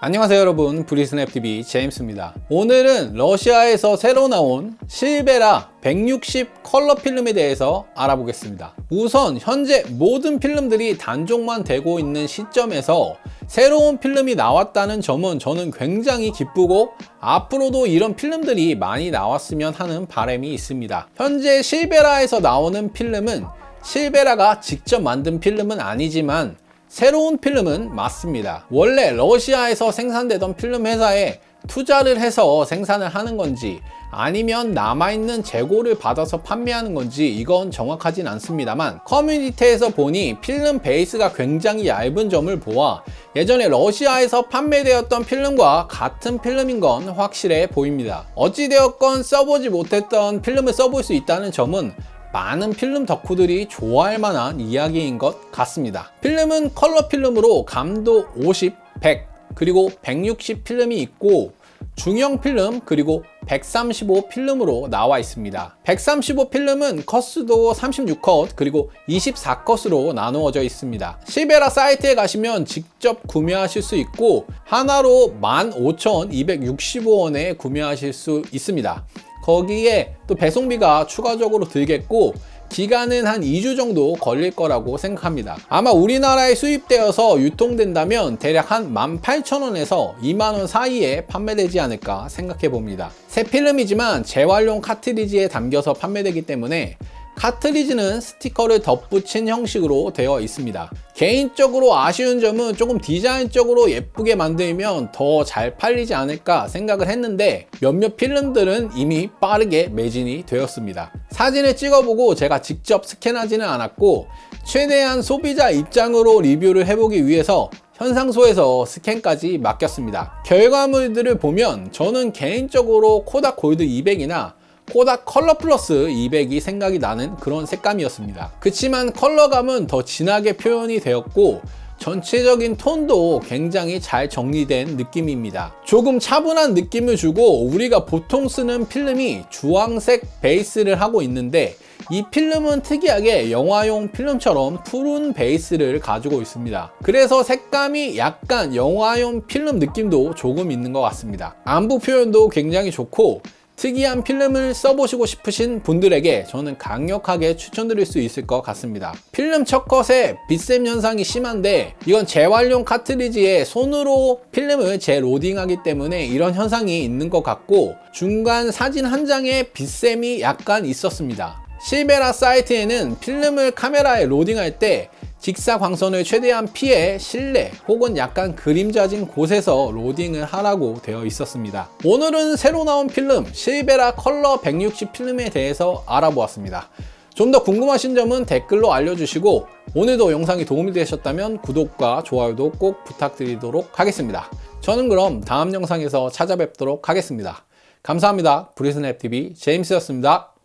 안녕하세요 여러분. 브리스냅TV 제임스입니다. 오늘은 러시아에서 새로 나온 실베라 160 컬러 필름에 대해서 알아보겠습니다. 우선 현재 모든 필름들이 단종만 되고 있는 시점에서 새로운 필름이 나왔다는 점은 저는 굉장히 기쁘고 앞으로도 이런 필름들이 많이 나왔으면 하는 바람이 있습니다. 현재 실베라에서 나오는 필름은 실베라가 직접 만든 필름은 아니지만 새로운 필름은 맞습니다. 원래 러시아에서 생산되던 필름 회사에 투자를 해서 생산을 하는 건지 아니면 남아있는 재고를 받아서 판매하는 건지 이건 정확하진 않습니다만 커뮤니티에서 보니 필름 베이스가 굉장히 얇은 점을 보아 예전에 러시아에서 판매되었던 필름과 같은 필름인 건 확실해 보입니다. 어찌되었건 써보지 못했던 필름을 써볼 수 있다는 점은 많은 필름 덕후들이 좋아할 만한 이야기인 것 같습니다. 필름은 컬러 필름으로 감도 50, 100, 그리고 160 필름이 있고 중형 필름 그리고 135 필름으로 나와 있습니다. 135 필름은 컷수도 36컷 그리고 24컷으로 나누어져 있습니다. 실베라 사이트에 가시면 직접 구매하실 수 있고 하나로 15,265원에 구매하실 수 있습니다. 거기에 또 배송비가 추가적으로 들겠고 기간은 한 2주 정도 걸릴 거라고 생각합니다. 아마 우리나라에 수입되어서 유통된다면 대략 한 18,000원에서 2만원 사이에 판매되지 않을까 생각해 봅니다. 새 필름이지만 재활용 카트리지에 담겨서 판매되기 때문에 카트리지는 스티커를 덧붙인 형식으로 되어 있습니다. 개인적으로 아쉬운 점은 조금 디자인적으로 예쁘게 만들면 더 잘 팔리지 않을까 생각을 했는데 몇몇 필름들은 이미 빠르게 매진이 되었습니다. 사진을 찍어보고 제가 직접 스캔하지는 않았고 최대한 소비자 입장으로 리뷰를 해보기 위해서 현상소에서 스캔까지 맡겼습니다. 결과물들을 보면 저는 개인적으로 코닥 골드 200이나 코닥 컬러 플러스 200이 생각이 나는 그런 색감이었습니다. 그치만 컬러감은 더 진하게 표현이 되었고 전체적인 톤도 굉장히 잘 정리된 느낌입니다. 조금 차분한 느낌을 주고 우리가 보통 쓰는 필름이 주황색 베이스를 하고 있는데 이 필름은 특이하게 영화용 필름처럼 푸른 베이스를 가지고 있습니다. 그래서 색감이 약간 영화용 필름 느낌도 조금 있는 것 같습니다. 안부 표현도 굉장히 좋고 특이한 필름을 써보시고 싶으신 분들에게 저는 강력하게 추천드릴 수 있을 것 같습니다. 필름 첫 컷에 빛샘 현상이 심한데 이건 재활용 카트리지에 손으로 필름을 재로딩하기 때문에 이런 현상이 있는 것 같고 중간 사진 한 장에 빛샘이 약간 있었습니다. 실베라 사이트에는 필름을 카메라에 로딩할 때 직사광선을 최대한 피해 실내 혹은 약간 그림자진 곳에서 로딩을 하라고 되어 있었습니다. 오늘은 새로 나온 필름 실베라 컬러 160 필름에 대해서 알아보았습니다. 좀 더 궁금하신 점은 댓글로 알려주시고 오늘도 영상이 도움이 되셨다면 구독과 좋아요도 꼭 부탁드리도록 하겠습니다. 저는 그럼 다음 영상에서 찾아뵙도록 하겠습니다. 감사합니다. 브리스냅TV 제임스였습니다.